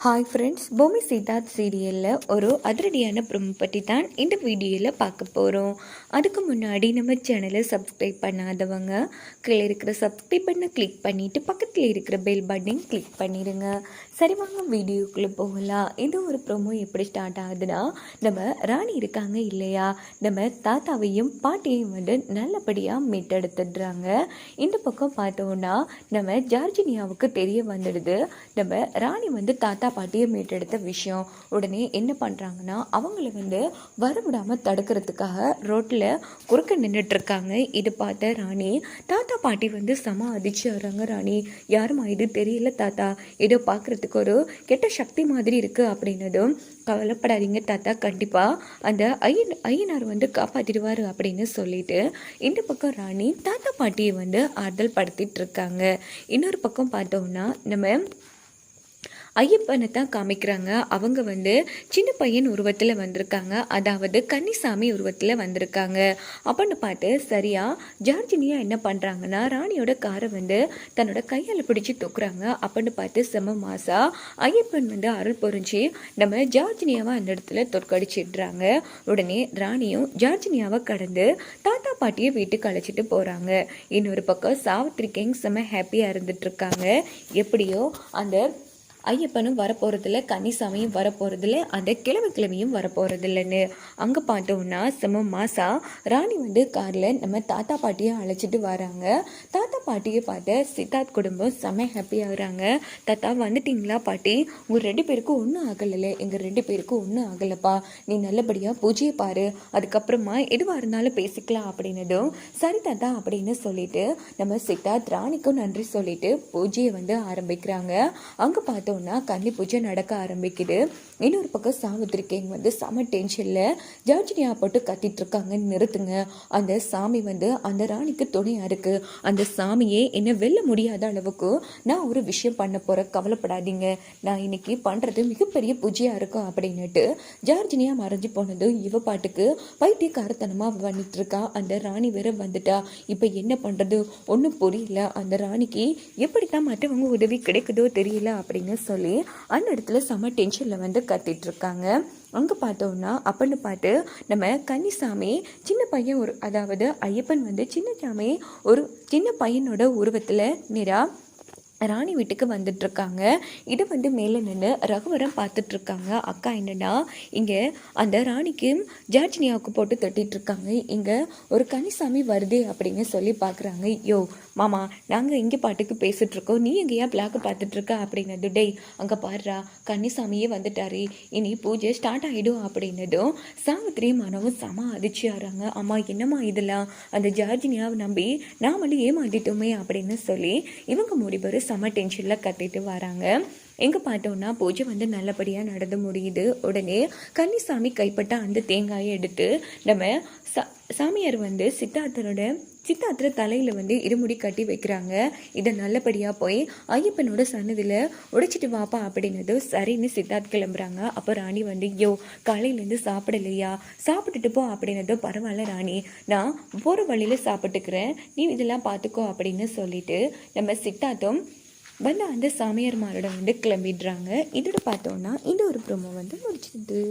Hi friends பூமி சித்தார்த் சீரியலில் ஒரு அதிரடியான ப்ரோமோ பற்றி தான் இந்த வீடியோவில் பார்க்க போகிறோம் அதுக்கு முன்னாடி நம்ம சேனலை சப்ஸ்கிரைப் பண்ணாதவங்க கீழே இருக்கிற சப்ஸ்கிரைப் பண்ண கிளிக் பண்ணிவிட்டு பக்கத்தில் இருக்கிற பெல் பட்டனையும் கிளிக் பண்ணிடுங்க சரி வாங்க வீடியோக்குள்ளே போகலாம். இந்த ஒரு ப்ரோமோ எப்படி ஸ்டார்ட் ஆகுதுன்னா நம்ம ராணி இருக்காங்க இல்லையா? நம்ம தாத்தாவையும் பாட்டியையும் வந்து நல்லபடியாக மீட்டெடுத்துடுறாங்க. இந்த பக்கம் பார்த்தோன்னா நம்ம ஜார்ஜினியாவுக்கு தெரிய வந்துடுது. நம்ம ராணி வந்து தாத்தா பாட்டியை மீட்டெடுத்த விஷயம். உடனே என்ன பண்ணுறாங்கன்னா அவங்கள வந்து வரவிடாமல் தடுக்கிறதுக்காக ரோட்டில் குறுக்க நின்றுட்டுருக்காங்க இது பார்த்த ராணி தாத்தா பாட்டி வந்து செம அதிர்ச்சி வர்றாங்க ராணி. யாருமா இது? தெரியல தாத்தா. ஏதோ பார்க்குறதுக்கு ஒரு கெட்ட சக்தி மாதிரி இருக்குது அப்படின்னதும் கவலைப்படாதீங்க தாத்தா கண்டிப்பாக அந்த ஐயன் ஐயனார் வந்து காப்பாற்றிடுவார் அப்படின்னு சொல்லிட்டு இந்த பக்கம் ராணி தாத்தா பாட்டியை வந்து ஆறுதல் படுத்திட்டு இருக்காங்க இன்னொரு பக்கம் பார்த்தோம்னா நம்ம ஐயப்பனை தான் காமிக்கிறாங்க. அவங்க வந்து சின்ன பையன் உருவத்தில் வந்திருக்காங்க. அதாவது கன்னிசாமி உருவத்தில் வந்திருக்காங்க. அப்படின்னு பார்த்து சரியாக ஜார்ஜினியா என்ன பண்ணுறாங்கன்னா ராணியோட காரை வந்து தன்னோட கையால் பிடிச்சி தூக்குறாங்க. அப்படின்னு பார்த்து செம மாசா ஐயப்பன் வந்து அருள் பொறிஞ்சு நம்ம ஜார்ஜினியாவை அந்த இடத்துல தோற்கடிச்சிடுறாங்க. உடனே ராணியும் ஜார்ஜினியாவை கடந்து தாத்தா பாட்டியை வீட்டுக்கு அழைச்சிட்டு போகிறாங்க இன்னொரு பக்கம் சாவித்ரி கிங் செம ஹாப்பியாக இருந்துட்டு இருக்காங்க. எப்படியோ அந்த ஐயப்பனும் வரப்போகிறதில்ல கன்னிசாமியும் வரப்போகிறதில்ல அந்த கிழமை கிழமையும் வரப்போகிறதில்லன்னு அங்கே பார்த்தோம்னா செம மாசா. ராணி வந்து காரில் நம்ம தாத்தா பாட்டியை அழைச்சிட்டு வராங்க. தாத்தா பாட்டியை பார்த்து சித்தார்த் குடும்பம் செம ஹாப்பியாகிறாங்க தாத்தா வந்துட்டிங்களா பாட்டி? உங்கள் ரெண்டு பேருக்கும் ஒன்றும் ஆகலைல்ல எங்கள் ரெண்டு பேருக்கும் ஒன்றும் ஆகலைப்பா. நீ நல்லபடியாக பூஜையை பாரு. அதுக்கப்புறமா எதுவாக இருந்தாலும் பேசிக்கலாம் அப்படின்னதும் சரி தாத்தா அப்படின்னு சொல்லிட்டு நம்ம சித்தார்த் ராணிக்கும் நன்றி சொல்லிட்டு பூஜையை வந்து ஆரம்பிக்கிறாங்க. அங்கே பார்த்தோம்னா கன்னி பூஜை நடக்க ஆரம்பிக்குது. இன்னொரு பக்கம் சாவித்திரி கேங் வந்து செம டென்ஷனில் ஜார்ஜினியா போட்டு கத்திட்டு இருக்காங்க நிறுத்துங்க. அந்த சாமி வந்து அந்த ராணிக்கு துணையாக இருக்குது அந்த சாமியே என்னை வெல்ல முடியாத அளவுக்கு நான் ஒரு விஷயம் பண்ண போகிறேன் கவலைப்படாதீங்க. நான் இன்னைக்கு பண்ணுறது மிகப்பெரிய பூஜையாக இருக்கும் அப்படின்னுட்டு ஜார்ஜினியா மறைஞ்சு போனது இவ பாட்டுக்கு பைத்தியக்காரத்தனமாக வந்துட்டு இருக்கா. அந்த ராணி வேற வந்துட்டா. இப்போ என்ன பண்ணுறது ஒன்றும் புரியல. அந்த ராணிக்கு எப்படி தான் மற்றவங்க உதவி கிடைக்குதோ தெரியல அப்படின்னு சொல்லி அந்த இடத்துல செம டென்ஷனில் வந்து கத்திட்டு இருக்காங்க அங்கே பார்த்தோம்னா அப்பன்னு பார்த்து நம்ம கன்னிசாமி சின்ன பையன் ஒரு அதாவது ஐயப்பன் வந்து சின்ன சாமி ஒரு சின்ன பையனோட உருவத்தில் நிறா ராணி வீட்டுக்கு வந்துட்டுருக்காங்க. இது வந்து மேலே நின்று ரகுவரம் பார்த்துட்ருக்காங்க அக்கா என்னன்னா இங்கே அந்த ராணிக்கு ஜார்ஜினியாவுக்கு போட்டு தட்டிகிட்ருக்காங்க இருக்காங்க இங்கே ஒரு கனிசாமி வருதே அப்படின்னு சொல்லி பார்க்குறாங்க. யோ மாமா நாங்கள் இங்கே பாட்டுக்கு பேசிகிட்ருக்கோம் நீ எங்கேயா பிளாக் பார்த்துட்ருக்க அப்படின்னது? டேய் அங்கே பாடுறா கன்னிசாமியே வந்துட்டாரு. இனி பூஜை ஸ்டார்ட் ஆகிடும் அப்படின்னதும் சாவித்திரி மனவும் செம அதிர்ச்சியாகிறாங்க அம்மா என்னம்மா இதெல்லாம்? அந்த ஜார்ஜினியாவை நம்பி நாமளும் ஏமாத்திட்டோமே அப்படின்னு சொல்லி இவங்க மூணு பேரும் செம்ம டென்ஷனில் கத்திட்டு வராங்க. எங்கே பார்த்தோன்னா பூஜை வந்து நல்லபடியாக நடந்து முடியுது. உடனே கன்னிசாமி கைப்பட்ட அந்த தேங்காயை எடுத்து நம்ம சா சாமியார் வந்து சித்தார்த்தனோட சித்தாத்திர தலையில் வந்து இருமுடி கட்டி வைக்கிறாங்க. இதை நல்லபடியாக போய் ஐயப்பனோட சன்னதியில் உடைச்சிட்டு வாப்பா அப்படின்னது சரின்னு சித்தார்த் கிளம்புறாங்க. அப்போ ராணி வந்து யோ காலையிலேருந்து சாப்பிடலையா? சாப்பிட்டுட்டு போ அப்படின்னதோ பரவாயில்ல ராணி நான் போகிற வழியில் சாப்பிட்டுக்கிறேன். நீ இதெல்லாம் பார்த்துக்கோ அப்படின்னு சொல்லிட்டு நம்ம சித்தார்த்தும் வந்து அந்த சாமியார்மாரோட வந்து கிளம்பிடுறாங்க. இதோட பார்த்தோன்னா இந்த ஒரு ப்ரோமோ வந்து முடிச்சிடுது